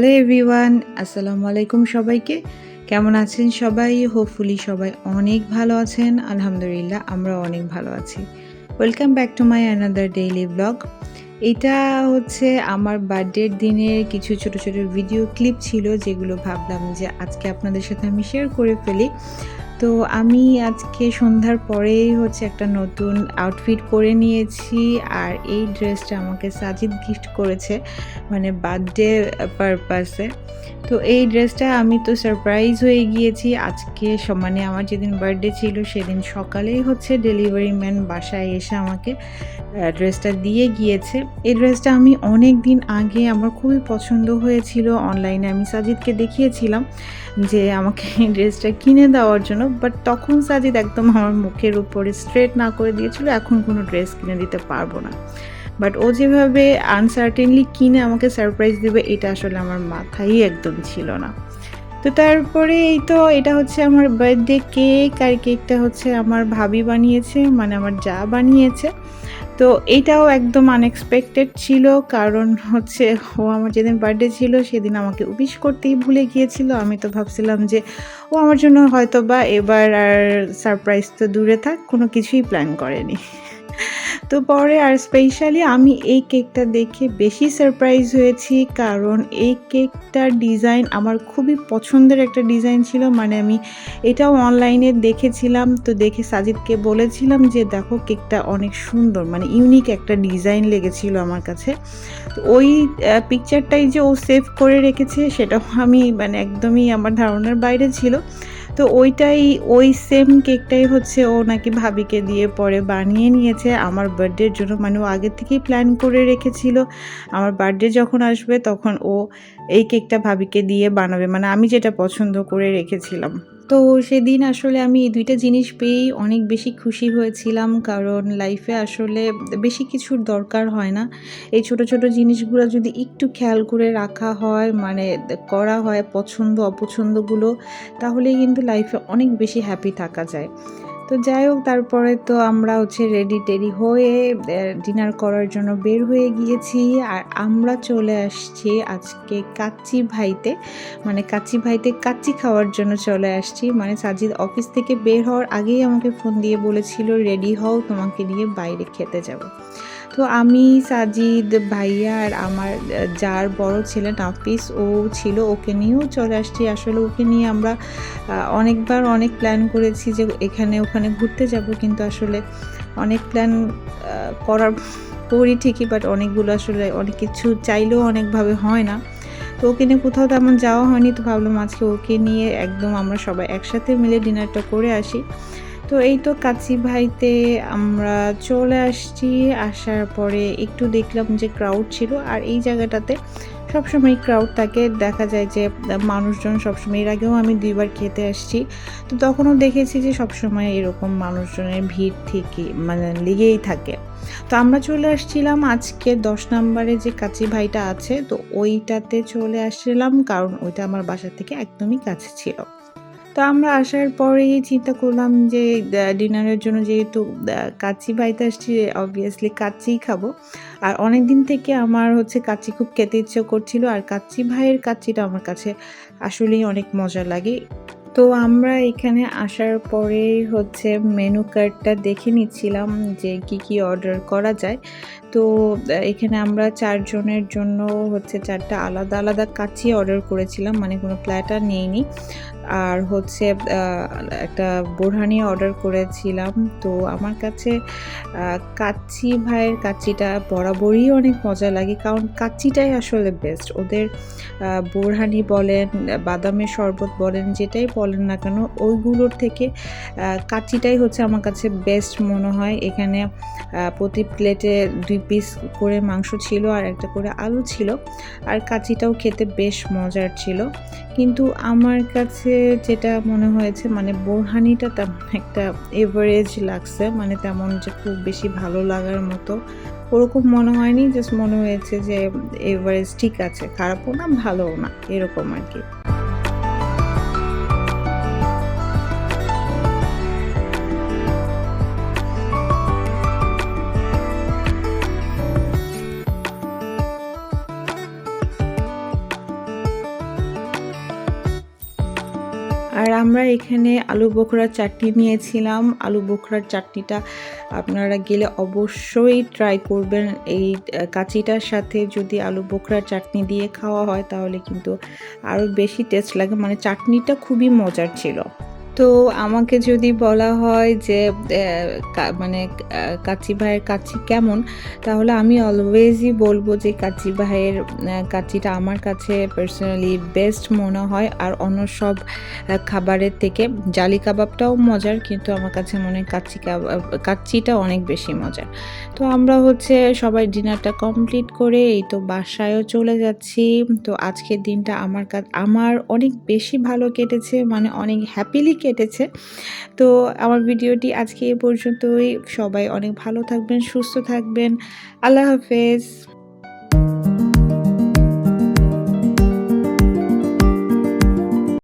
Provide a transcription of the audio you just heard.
Hello everyone, আসসালামু আলাইকুম সবাইকে। কেমন আছেন সবাই? হোপফুলি সবাই অনেক ভালো আছেন। আলহামদুলিল্লাহ আমরা অনেক ভালো আছি। Welcome back to my another daily blog এটা হচ্ছে আমার বার্থডের দিনের কিছু ছোট ছোট ভিডিও ক্লিপ ছিল, যেগুলো ভাবলাম যে আজকে আপনাদের সাথে আমি শেয়ার করে ফেলি। তো আমি আজকে সন্ধ্যার পরেই হচ্ছে একটা নতুন আউটফিট পরে নিয়েছি আর এই ড্রেসটা আমাকে সাজিদ গিফট করেছে মানে বার্থডে পারপাসে তো এই ড্রেসটা আমি তো সারপ্রাইজ হয়ে গিয়েছি। আজকে মানে আমার যেদিন বার্থডে ছিল সেদিন সকালেই হচ্ছে ডেলিভারি ম্যান বাসায় এসে আমাকে ড্রেসটা দিয়ে গিয়েছে। এই ড্রেসটা আমি অনেক দিন আগে আমার খুবই পছন্দ হয়েছিল। অনলাইনে আমি সাজিদকে দেখিয়েছিলাম যে আমাকে এই ড্রেসটা কিনে দেওয়ার জন্য। বাট তখন সাজিদ একদম আমার মুখের উপরে স্ট্রেট না করে দিয়েছিল, এখন কোনো ড্রেস কিনে দিতে পারব না। বাট ও যেভাবে আনসার্টেনলি কিনে আমাকে সারপ্রাইজ দেবে, এটা আসলে আমার মাথায় একদম ছিল না। তো তারপরে এই তো, এটা হচ্ছে আমার বার্থডে কেক আর কেকটা হচ্ছে আমার ভাবি বানিয়েছে মানে আমার যা বানিয়েছে। তো এইটাও একদম আনএক্সপেক্টেড ছিল, কারণ হচ্ছে ও আমার যেদিন বার্থডে ছিল, সেদিন আমাকে উইশ করতেই ভুলে গিয়েছিল। আমি তো ভাবছিলাম যে ও আমার জন্য হয়তো বা এবার আর সারপ্রাইজ তো দূরে থাক, কোনো কিছুই প্ল্যান করেনি। তো পরে আর স্পেশালি আমি এই কেকটা দেখে বেশি সারপ্রাইজ হয়েছি, কারণ এই কেকটার ডিজাইন আমার খুবই পছন্দের একটা ডিজাইন ছিল। মানে আমি এটাও অনলাইনে দেখেছিলাম, তো দেখে সাজিদকে বলেছিলাম যে, দেখো কেকটা অনেক সুন্দর। মানে ইউনিক একটা ডিজাইন লেগেছিল আমার কাছে। তো ওই পিকচারটাই যে ও সেভ করে রেখেছে, সেটাও আমি মানে একদমই আমার ধারণার বাইরে ছিল। তো ওইটাই, ওই সেম কেকটাই হচ্ছে ও নাকি ভাবিকে দিয়ে পরে বানিয়ে নিয়েছে। আমার বার্থডের জন্য মানে ও আগে থেকেই প্ল্যান করে রেখেছিল। আমার বার্থডে যখন আসবে তখন ও এই কেকটা ভাবিকে দিয়ে বানাবে। মানে আমি যেটা পছন্দ করে রেখেছিলাম। তো সেদিন আসলে আমি এই দুইটা জিনিস পেয়েই অনেক বেশি খুশি হয়েছিলাম। কারণ লাইফে আসলে বেশি কিছুর দরকার হয় না। এই ছোট ছোট জিনিসগুলো যদি একটু খেয়াল করে রাখা হয় মানে করা হয় পছন্দ, অপছন্দগুলো, তাহলেই কিন্তু লাইফে অনেক বেশি হ্যাপি থাকা যায়। তো যাই হোক, তারপরে তো আমরা হচ্ছে রেডি টেডি হয়ে ডিনার করার জন্য বের হয়ে গিয়েছি। আর আমরা চলে আসছি আজকে কাচ্চি ভাইতে মানে কাচ্চি ভাইতে কাচ্চি খাওয়ার জন্য চলে আসছি। মানে সাজিদ অফিস থেকে বের হওয়ার আগেই আমাকে ফোন দিয়ে বলেছিল রেডি হও, তোমাকে নিয়ে বাইরে খেতে যাব। তো আমি সাজিদ ভাইয়া আর আমার যার বড় ছেলে নাফিস, ও ছিল ওকে নিয়েও চলে আসছি। আসলে ওকে নিয়ে আমরা অনেকবার অনেক প্ল্যান করেছি যে এখানে ওখানে ঘুরতে যাব, কিন্তু আসলে অনেক প্ল্যান করার করি ঠিকই বাট অনেকগুলো আসলে অনেক কিছু চাইলেও অনেকভাবে হয় না। তো ওকে নিয়ে কোথাও তেমন যাওয়া হয়নি, তো ভাবলাম আজকে ওকে নিয়ে একদম আমরা সবাই একসাথে মিলে ডিনারটা করে আসি। তো এই তো কাছি ভাইতে আমরা চলে আসছি। আসার পরে একটু দেখলাম যে ক্রাউড ছিল আর এই জায়গাটাতে সবসময় ক্রাউড থাকে। দেখা যায় যে মানুষজন সবসময়, এর আগেও আমি দুইবার খেতে আসছি। তো তখনও দেখেছি যে সবসময় এরকম মানুষজনের ভিড় থেকে মানে লেগেই থাকে। তো আমরা চলে আসছিলাম আজকে দশ নম্বরে যে কাচি ভাইটা আছে, তো ওইটাতে চলে আসছিলাম কারণ ওইটা আমার বাসা থেকে একদমই কাছে ছিল। তো আমরা আসার পরেই চিন্তা করলাম যে ডিনারের জন্য যেহেতু কাচ্চি বাইতে আসছি অবভিয়াসলি কাচ্চিই খাব। আর অনেক দিন থেকে আমার হচ্ছে কাচ্চি খুব খেতে ইচ্ছে করছিল, আর কাচ্চি ভাইয়ের কাচ্চিটা আমার কাছে আসলেই অনেক মজা লাগে। তো আমরা এখানে আসার পরে হচ্ছে মেনু কার্ডটা দেখে নিচ্ছিলাম যে, কি কি অর্ডার করা যায়। তো এখানে আমরা চারজনের জন্য হচ্ছে চারটা আলাদা আলাদা কাচ্চি অর্ডার করেছিলাম মানে কোনো প্ল্যাটার নিইনি। আর হচ্ছে একটা বোরহানি অর্ডার করেছিলাম। তো আমার কাছে কাচ্চি ভাইয়ের কাচ্চিটা বরাবরই অনেক মজা লাগে, কারণ কাচ্চিটাই আসলে বেস্ট ওদের বোরহানি বলেন, বাদামের শরবত বলেন, যেটাই বলেন না কেন, ওইগুলোর থেকে কাচ্চিটাই হচ্ছে আমার কাছে বেস্ট মনে হয়। এখানে প্রতি প্লেটে দুই পিস করে মাংস ছিল আর একটা করে আলু ছিল। আর কাচ্চিটাও খেতে বেশ মজার ছিল। কিন্তু আমার কাছে যেটা মনে হয়েছে মানে বোরহানিটা তেমন একটা এভারেজ লাগছে মানে তেমন যে খুব বেশি ভালো লাগার মতো। ওরকম মনে হয়নি জাস্ট মনে হয়েছে যে এভারেজ ঠিক আছে, খারাপও না, ভালোও না, এরকম আর কি। আমরা এখানে আলু বোখরার চাটনি নিয়েছিলাম। আলু বোখরার চাটনিটা আপনারা গেলে অবশ্যই ট্রাই করবেন। এই কাঁচিটার সাথে যদি আলু বোখরার চাটনি দিয়ে খাওয়া হয় তাহলে কিন্তু আরও বেশি টেস্ট লাগে। মানে চাটনিটা খুবই মজার ছিল। তো আমাকে যদি বলা হয় যে মানে কাচি ভাইয়ের কাচি কেমন, তাহলে আমি অলওয়েজই বলব যে কাচি ভাইয়ের কাচিটা আমার কাছে পার্সোনালি বেস্ট মনে হয়। আর অন্য সব খাবারের থেকে জালি কাবাবটাও মজার, কিন্তু আমার কাছে মনে হয় কাচি কাবাব কাচ্চিটা অনেক বেশি মজার। তো আমরা হচ্ছে সবাই ডিনারটা কমপ্লিট করে এই তো বাসায়ও চলে যাচ্ছি। তো আজকের দিনটা আমার আমার অনেক বেশি ভালো কেটেছে মানে অনেক হ্যাপিলি কেটেছে। তো আমার ভিডিওটি আজকে এ পর্যন্তই। সবাই অনেক ভালো থাকবেন, সুস্থ থাকবেন। আল্লাহ হাফেজ।